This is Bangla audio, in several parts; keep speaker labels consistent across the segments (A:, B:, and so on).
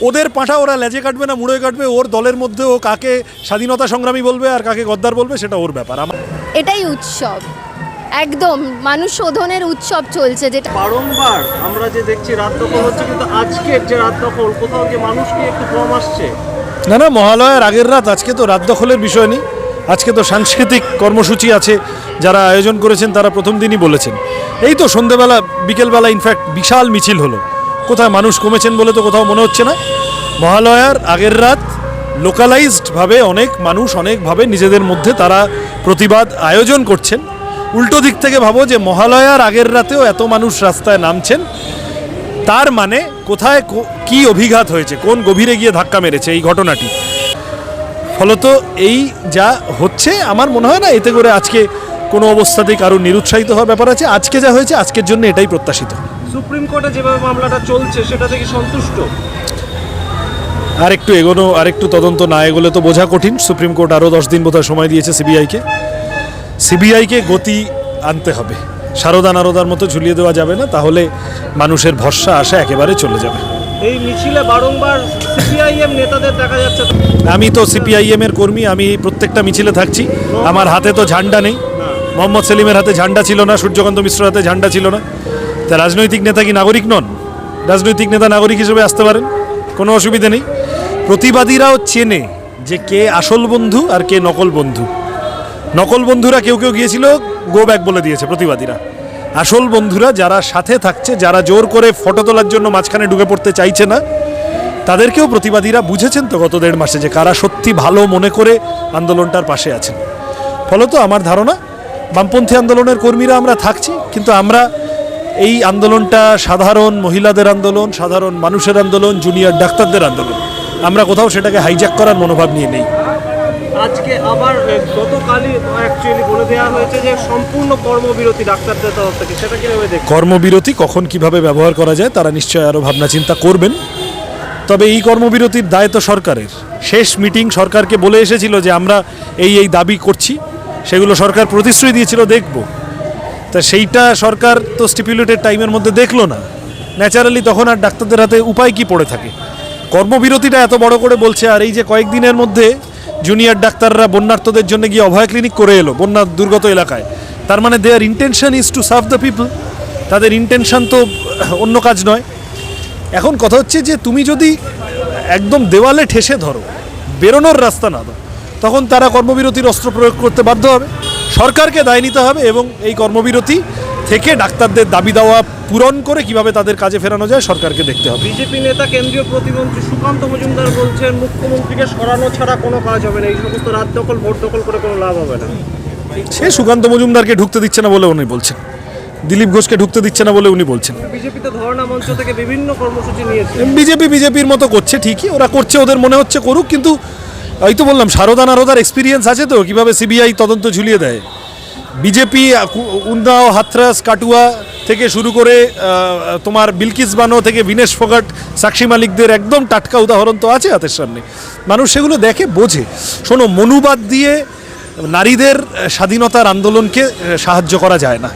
A: ওদের পাঁঠা ওরা লেজে কাটবে না মুড়ে কাটবে ওর দলের মধ্যে ও কাকে স্বাধীনতা সংগ্রামী বলবে আর কাকে গদ্দার বলবে সেটা ওর ব্যাপার। আমার
B: এটাই উৎসব। একদম মানুষ শোধনের উৎসব চলছে যেটা
C: বারংবার আমরা যে দেখছি রাত দখল হচ্ছে কিন্তু আজকের যে রাত দখল কোথাও গিয়ে মানুষ কি একটু কম আসছে?
A: না না মহালয়ার আগের রাত আজকে তো রাত দখলের বিষয় নেই। আজকে তো সাংস্কৃতিক কর্মসূচি আছে যারা আয়োজন করেছেন তারা প্রথম দিনই বলেছেন। এই তো সন্ধেবেলা বিকেলবেলা ইনফ্যাক্ট বিশাল মিছিল হলো। কোথায় মানুষ কমেছেন বলে তো কোথাও মনে হচ্ছে না। মহালয়ার আগের রাত লোকালাইজডভাবে অনেক মানুষ অনেকভাবে নিজেদের মধ্যে তারা প্রতিবাদ আয়োজন করছেন। উল্টো দিক থেকে ভাবো যে মহালয়ার আগের রাতেও এত মানুষ রাস্তায় নামছেন। তার মানে কোথায় কো- অভিঘাত হয়েছে, কোন গভীরে গিয়ে ধাক্কা মেরেছে এই ঘটনাটি? ফলত এই যা হচ্ছে, আমার মনে হয় না এতে করে আজকে কোনো অবস্থাতেই কারও নিরুৎসাহিত হওয়ার ব্যাপার আছে। আজকে যা হয়েছে, আজকের জন্য এটাই প্রত্যাশিত।
C: সুপ্রিম কোর্টে যেভাবে মামলাটা চলছে সেটা থেকে সন্তুষ্ট?
A: আর একটু এগোনো আর একটু তদন্ত না এগোলে তো বোঝা কঠিন। সুপ্রিম কোর্ট আরও দশ দিন বোধহয় সময় দিয়েছে সিবিআইকে। সিবিআইকে গতি আনতে হবে। সারদা নারদার মতো ঝুলিয়ে দেওয়া যাবে না তাহলে মানুষের ভরসা আশা একেবারে চলে যাবে।
C: এই মিছিলে বারংবার সিপিআইএম নেতাদের দেখা যাচ্ছে।
A: আমি তো সিপিআইএম এর কর্মী আমি প্রত্যেকটা মিছিলে থাকছি। আমার হাতে তো ঝান্ডা নেই। মোহাম্মদ সেলিমের হাতে ঝান্ডা ছিল না সূর্যকান্ত মিশ্রের হাতে ঝান্ডা ছিল না। তা রাজনৈতিক নেতা কি নাগরিক নন? রাজনৈতিক নেতা নাগরিক হিসেবে আসতে পারেন, কোনো অসুবিধা নেই। প্রতিবাদীরাও চেনে যে কে আসল বন্ধু আর কে নকল বন্ধু। নকল বন্ধুরা কেউ কেউ গিয়েছিল গো ব্যাক বলে দিয়েছে প্রতিবাদীরা। আসল বন্ধুরা যারা সাথে থাকছে, যারা জোর করে ফটো তোলার জন্য মাঝখানে ঢুকে পড়তে চাইছে না, তাদেরকেও প্রতিবাদীরা বুঝেছেন তো গত দেড় মাসে যে কারা সত্যি ভালো মনে করে আন্দোলনটার পাশে আছেন। ফলত আমার ধারণা, বামপন্থী আন্দোলনের কর্মীরা আমরা থাকছি, কিন্তু আমরা এই আন্দোলনটা সাধারণ মহিলাদের আন্দোলন সাধারণ মানুষের আন্দোলন জুনিয়র ডাক্তারদের আন্দোলন। আমরা কোথাও সেটাকে হাইজ্যাক করার মনোভাব নিয়ে নেই।
C: আজকে আবার গতকালই অ্যাকচুয়ালি বলে দেওয়া হয়েছে যে সম্পূর্ণ কর্মবিরতি ডাক্তারদের তরফ থেকে। সেটা কীভাবে
A: কর্মবিরতি কখন কীভাবে ব্যবহার করা যায় তারা নিশ্চয়ই আরও ভাবনা চিন্তা করবেন। তবে এই কর্মবিরতির দায় তো সরকারের। শেষ মিটিং সরকারকে বলে এসেছিল যে আমরা এই এই দাবি করছি। সেগুলো সরকার প্রতিশ্রুতি দিয়েছিল দেখব। তা সেইটা সরকার তো স্টিপুলেটেড টাইমের মধ্যে দেখল না। ন্যাচারালি তখন আর ডাক্তারদের হাতে উপায় কি পড়ে থাকে? কর্মবিরতিটা এত বড় করে বলছে, আর এই যে কয়েকদিনের মধ্যে জুনিয়র ডাক্তাররা বন্যার্থদের জন্য গিয়ে অভয় ক্লিনিক করে এলো, বন্যা দুর্গত এলাকায়। তার মানে their intention is to serve the people তাদের ইন্টেনশন তো অন্য কাজ নয়। এখন কথা হচ্ছে যে, তুমি যদি একদম দেওয়ালে ঠেসে ধরো, বেরোনোর রাস্তা না দাও তখন তারা কর্মবিরতির অস্ত্র প্রয়োগ করতে বাধ্য হবে। সরকারকে দায় নিতে হবে এবং এই কর্মবিরতি থেকে ডাক্তারদের দাবি দেওয়া পূরণ করে কীভাবে তাদের কাজে ফেরানো যায় সরকারকে দেখতে হবে।
C: বিজেপি নেতা কেন্দ্রীয় প্রতিমন্ত্রী সুকান্ত মজুমদার বলছেন মুখ্যমন্ত্রীকে সরানো ছাড়া কোনো কাজ হবে না এই সমস্ত রাত দখল ভোট দখল করে কোনো লাভ হবে না।
A: সে সুকান্ত মজুমদারকে ঢুকতে দিচ্ছে না বলে উনি বলছেন। দিলীপ ঘোষকে ঢুকতে দিচ্ছে না বলে উনি বলছেন।
C: বিজেপি তো ধর্ণা মঞ্চ থেকে বিভিন্ন কর্মসূচি নিয়েছে।
A: বিজেপি বিজেপির মতো করছে ঠিকই ওরা করছে ওদের মনে হচ্ছে করুক কিন্তু এই তো বললাম, সারদা নারদার এক্সপিরিয়েন্স আছে তো, কীভাবে সিবিআই তদন্ত ঝুলিয়ে দেয়? বিজেপি উন্নাও হাথরাস কাটুয়া থেকে শুরু করে তোমার বিলকিস বানো থেকে বিনেশ ফোগাট, সাক্ষী মালিকদের একদম টাটকা উদাহরণ তো আছে হাতের সামনে। মানুষ সেগুলো দেখে, বোঝে। শোনো মনুবাদ দিয়ে নারীদের স্বাধীনতার আন্দোলনকে সাহায্য করা যায় না।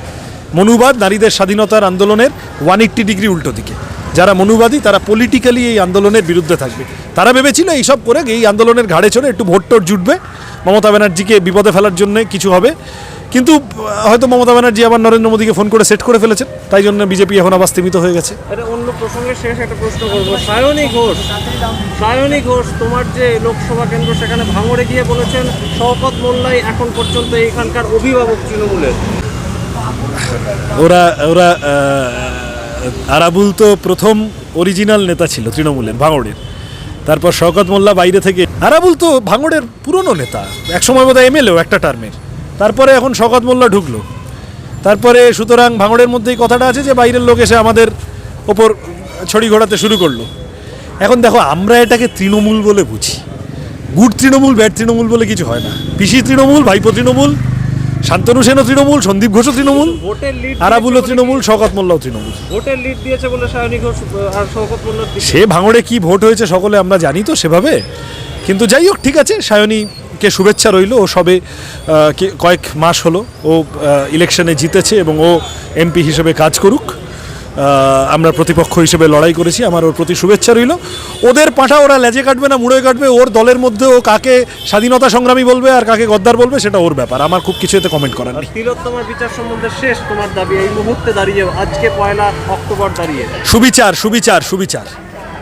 A: মনুবাদ নারীদের স্বাধীনতার আন্দোলনের ওয়ান এইট্টি ডিগ্রি উল্টো দিকে। যারা মনুবাদী তারা পলিটিক্যালি এই আন্দোলনের বিরুদ্ধে থাকবে। তারা ভেবেছিল এইসব করে এই আন্দোলনের ঘাড়ে চড়ে একটু ভোট টোট জুটবে। মমতা ব্যানার্জিকে বিপদে ফেলার জন্য কিছু হবে। কিন্তু হয়তো মমতা ব্যানার্জি আবার নরেন্দ্র মোদীকে ফোন করে সেট করে ফেলেছেন। তাই জন্য বিজেপি এখন আবার স্তীমিত হয়ে গেছে।
C: অন্য প্রসঙ্গে শেষ একটা প্রশ্ন করব। সায়নী ঘোষ সায়নী ঘোষ তোমার যে লোকসভা কেন্দ্র সেখানে ভাঙড়ে গিয়ে বলেছেন শওকত মোল্লাই এখন পর্যন্ত এখানকার অভিভাবক তৃণমূলের।
A: ওরা ওরা আরাবুল তো প্রথম অরিজিনাল নেতা ছিল তৃণমূলের, ভাঙড়ের। তারপর শওকত মোল্লা বাইরে থেকে আরাবুল তো ভাঙড়ের পুরনো নেতা। একসময় বোধহয় এমএলএও একটা টার্মের। তারপরে এখন শওকত মোল্লা ঢুকলো। তারপরে সুতরাং ভাঙড়ের মধ্যেই কথাটা আছে যে বাইরের লোক এসে আমাদের ওপর ছড়ি ঘোরাতে শুরু করল। এখন দেখো, আমরা এটাকে তৃণমূল বলে বুঝি। গুড তৃণমূল, ব্যাড তৃণমূল বলে কিছু হয় না। পিসি তৃণমূল, ভাইপো তৃণমূল শান্তনু সেনও তৃণমূল সন্দীপ ঘোষও তৃণমূল আরাবুলও তৃণমূল শওকত মোল্লাও তৃণমূল।
C: ভোটের লিড দিয়েছে বলে সায়নী ঘোষ আহ, আর শওকত মোল্লার
A: সে ভাঙড়ে কি ভোট হয়েছে সকলে আমরা জানি তো সেভাবে। কিন্তু যাই হোক ঠিক আছে সায়নীকে শুভেচ্ছা রইল ও সবে কয়েক মাস হলো ও ইলেকশনে জিতেছে এবং ও এমপি হিসেবে কাজ করুক। আমরা প্রতিপক্ষ হিসেবে লড়াই করেছি আমার ওর প্রতি শুভেচ্ছা রইল। ওদের পাঠা ওরা লেজে কাটবে না মুড়ে কাটবে ওর দলের মধ্যে ও কাকে স্বাধীনতা সংগ্রামী বলবে আর কাকে গদ্দার বলবে সেটা ওর ব্যাপার আমার খুব কিছু এতে কমেন্ট করার নেই।
C: তিলোত্তমার বিচার সম্বন্ধে শেষ তোমার দাবি এই মুহূর্তে দাঁড়িয়ে আজকে পয়লা অক্টোবর দাঁড়িয়ে।
A: সুবিচার সুবিচার সুবিচার।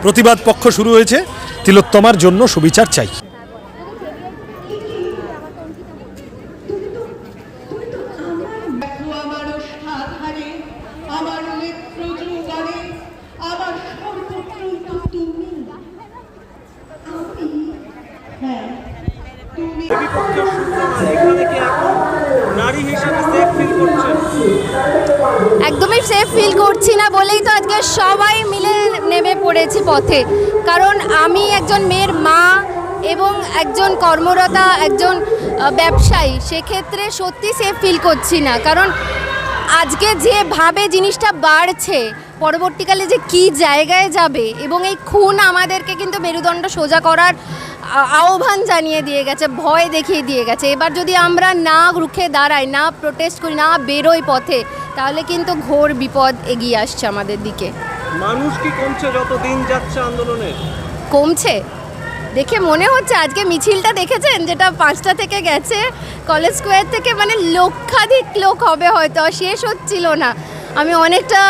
A: প্রতিবাদ পক্ষ শুরু হয়েছে তিলোত্তমার জন্য সুবিচার চাই।
B: একদমই সেফ ফিল করছি না বলেই তো আজকে সবাই মিলে নেমে পড়েছি পথে। কারণ আমি একজন মেয়ের মা এবং একজন কর্মরতা, একজন ব্যবসায়ী, সেক্ষেত্রে সত্যি সেফ ফিল করছি না। কারণ আজকে যেভাবে জিনিসটা বাড়ছে, পরবর্তীকালে যে কি জায়গায় যাবে এবং এই খুন আমাদেরকে কিন্তু মেরুদণ্ড সোজা করার আহ্বান জানিয়ে দিয়ে গেছে, ভয় দেখিয়ে দিয়ে গেছে। এবার যদি আমরা না রুখে দাঁড়াই, না প্রোটেস্ট করি, না বেরোই পথে তাহলে কিন্তু ঘোর বিপদ এগিয়ে আসছে আমাদের দিকে।
C: মানুষ কি কমছে যত দিন যাচ্ছে আন্দোলনে?
B: কমছে? দেখে মনে হচ্ছে আজকে মিছিলটা দেখেছেন? যেটা পাঁচটা থেকে গেছে কলেজ স্কোয়ার থেকে মানে লক্ষাধিক লোক হবে হয়তো আর শেষ হচ্ছিল না। আমি অনেকটা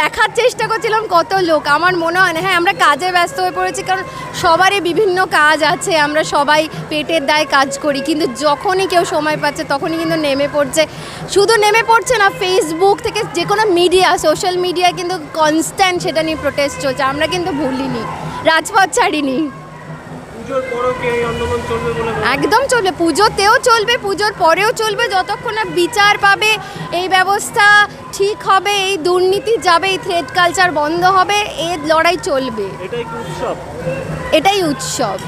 B: দেখার চেষ্টা করছিলাম কত লোক। আমার মনে হয় না হ্যাঁ আমরা কাজে ব্যস্ত হয়ে পড়েছি, কারণ সবারই বিভিন্ন কাজ আছে, আমরা সবাই পেটের দায় কাজ করি, কিন্তু যখনই কেউ সময় পাচ্ছে, তখনই কিন্তু নেমে পড়ছে। শুধু নেমে পড়ছে না ফেসবুক থেকে যে কোনো মিডিয়া সোশ্যাল মিডিয়া কিন্তু কনস্ট্যান্ট সেটা নিয়ে প্রোটেস্ট চলছে, আমরা কিন্তু ভুলিনি, রাজপথ ছাড়িনি। একদম চলবে। পুজোতেও চলবে পুজোর পরেও চলবে। যতক্ষণ না বিচার পাবে এই ব্যবস্থা ঠিক হবে এই দুর্নীতি যাবে এই থ্রেড কালচার বন্ধ হবে এর লড়াই চলবে।
C: এটাই উৎসব?
B: এটাই উৎসব।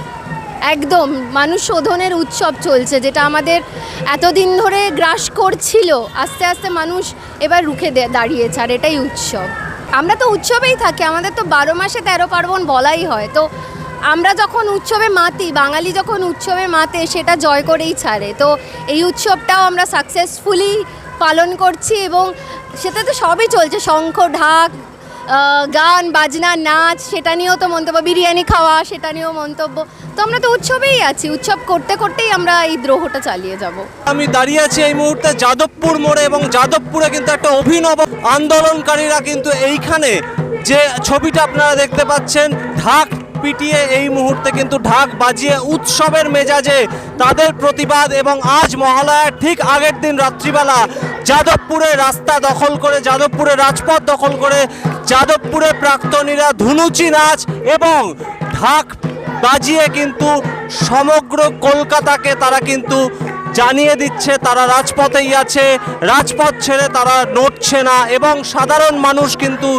B: একদম মানুষ শোধনের উৎসব চলছে যেটা আমাদের এতদিন ধরে গ্রাস করছিল। আস্তে আস্তে মানুষ এবার রুখে দাঁড়িয়েছে আর এটাই উৎসব। আমরা তো উৎসবেই থাকি আমাদের তো বারো মাসে তেরো পার্বণ বলাই হয়। তো আমরা যখন উৎসবে মাতি, বাঙালি যখন উৎসবে মাতে, সেটা জয় করেই ছাড়ে। তো এই উৎসবটাও আমরা সাকসেসফুলি পালন করছি এবং সেটাতে সবই চলছে। শঙ্খ, ঢাক গান, বাজনা, নাচ, সেটা নিয়েও তো মন্তব্য, বিরিয়ানি খাওয়া, সেটা নিয়েও মন্তব্য। তো আমরা তো উৎসবেই আছি। উৎসব করতে করতেই আমরা এই দ্রোহটা চালিয়ে যাব।
C: আমি দাঁড়িয়ে আছি এই মুহূর্তে যাদবপুর মোড়ে এবং যাদবপুরে কিন্তু একটা অভিনব আন্দোলনকারীরা কিন্তু এইখানে যে ছবিটা আপনারা দেখতে পাচ্ছেন, ঢাক পিটিয়ে এই মুহূর্তে কিন্তু ঢাক বাজিয়ে উৎসবের মেজাজে তাদের প্রতিবাদ এবং আজ মহালয়ার ঠিক আগের দিন রাত্রিবেলা যাদবপুরে রাস্তা দখল করে, যাদবপুরে রাজপথ দখল করে যাদবপুরে প্রাক্তনীরা ধুনুচি নাচ এবং ঢাক বাজিয়ে কিন্তু সমগ্র কলকাতাকে তারা কিন্তু জানিয়ে দিচ্ছে তারা রাজপথেই আছে, রাজপথ ছেড়ে তারা নড়ছে না এবং সাধারণ মানুষ কিন্তু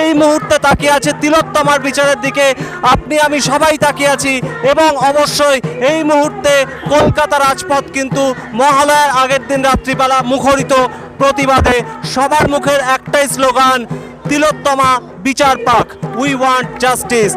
C: এই মুহূর্তে তাকিয়ে আছে তিলোত্তমার বিচারের দিকে। আপনি, আমি সবাই তাকিয়ে আছি এবং অবশ্যই এই মুহূর্তে কলকাতা রাজপথ কিন্তু মহালয়ার আগের দিন রাত্রিবেলা মুখরিত প্রতিবাদে সবার মুখের একটাই স্লোগান, তিলোত্তমা বিচার পাক উই ওয়ান্ট জাস্টিস